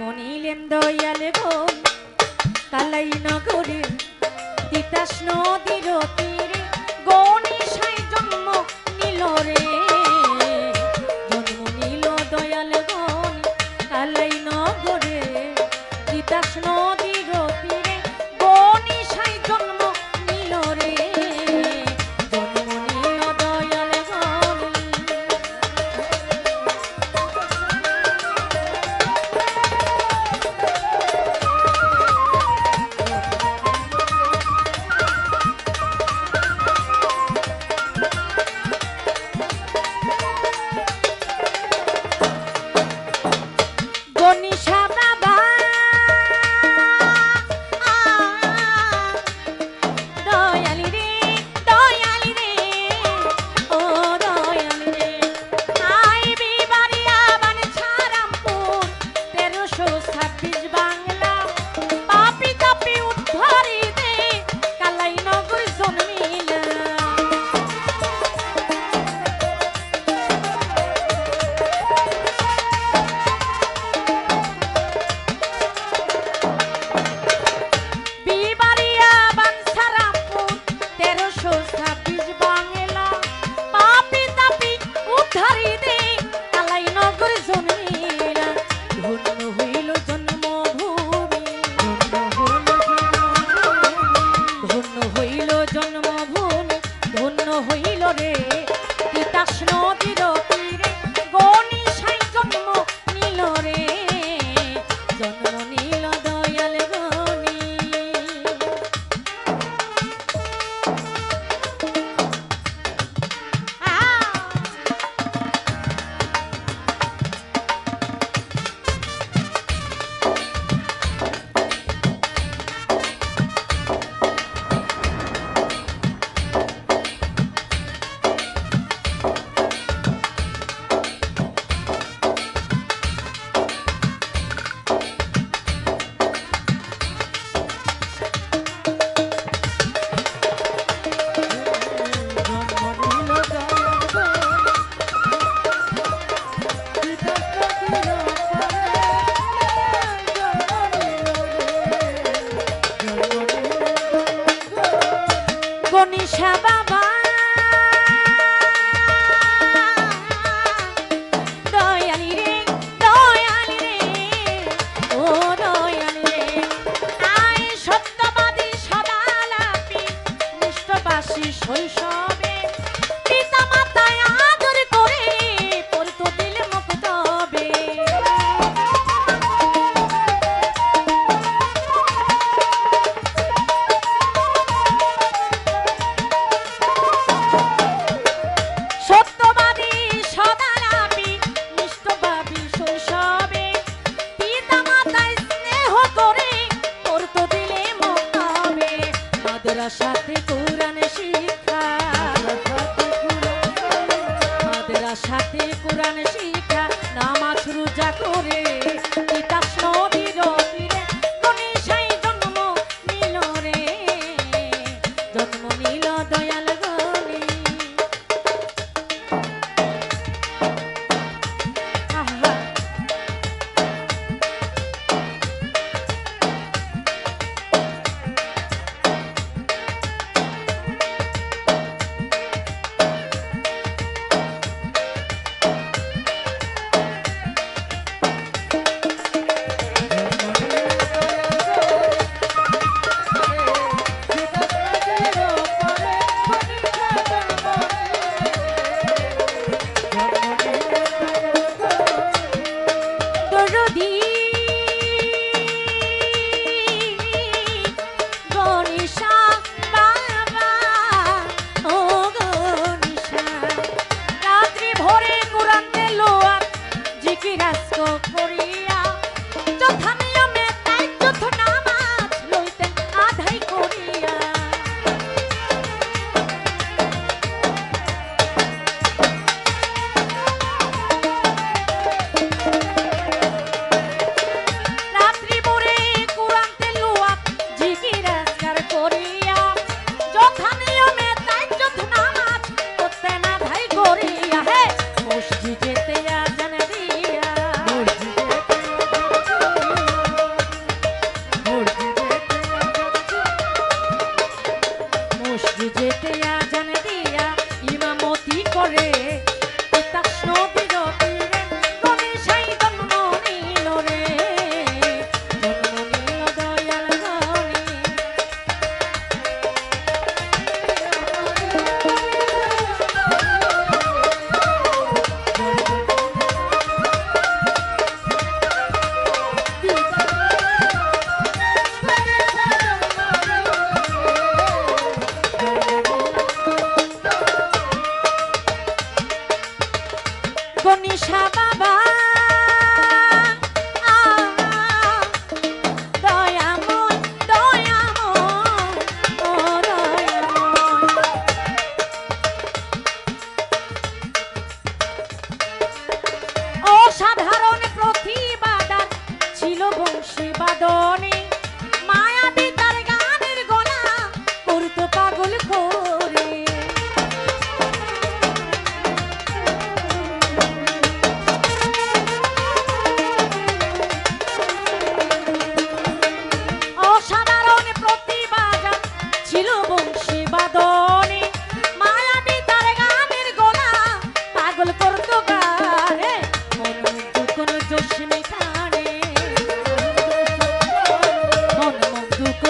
মনিলেম দয়ালে ভোম কালাই নগরে তিতাস নদীর তীরে গণেশ জন্ম নিল সাবা মাদরা সাথে কোরআন শিক্ষা। মাদরা সাথে কোরআন শিক্ষা নামাজ রোজা করে।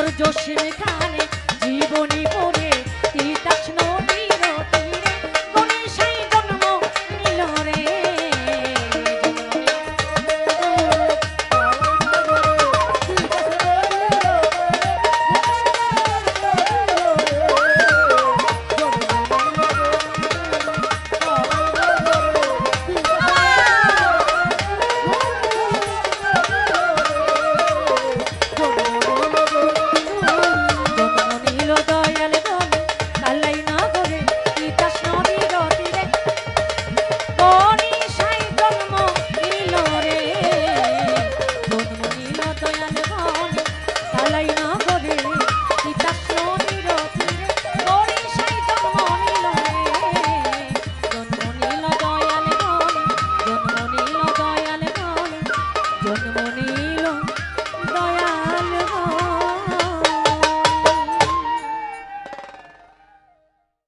তোর জসিম খানে